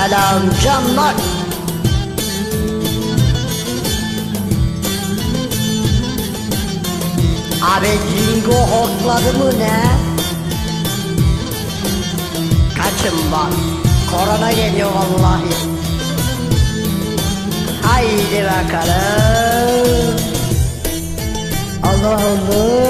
selam canlar. Abi Jingo hortladı mı ne? Kaçın bak. Korona geliyor vallahi. Haydi bakalım. Allah Allah.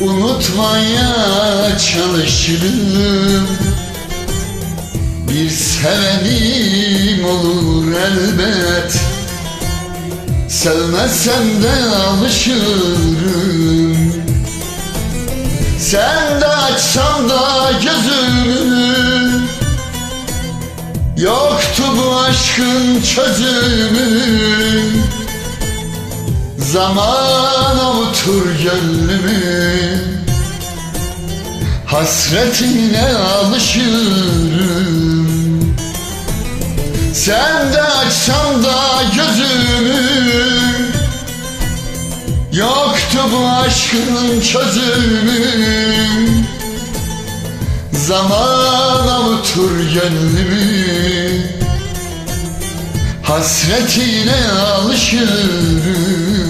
Unutmaya çalışırım. Bir sevenim olur elbet. Sevmezsem de alışırım. Sen de açsan da gözümü. Yoktu bu aşkın çözümü. Zaman avutur gönlümü Hasretine alışırım. Sen de açsam da gözümü. Yoktu bu aşkın çözümü. Zaman avutur gönlümü. Hasretine alışırım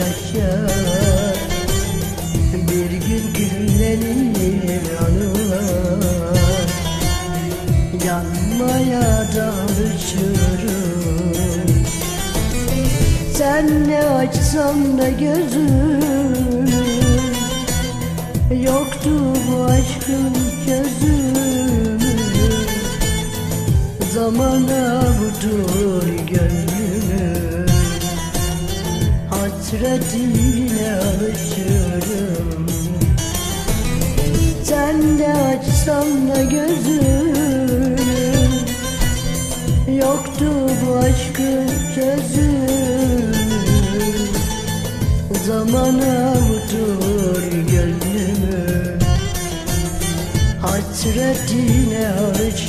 yaşar. Bir gün küllenir anılar. Yanmaya da alışırım Sen ne açsan da gözüm. Yoktu bu aşkın çözümü. Zamana budur gönlümü Hasretine alışırım. Sen de açsan da gözünü. Yoktu bu aşkın çözümü. Zamana budur gönlümü. Hasretine alışırım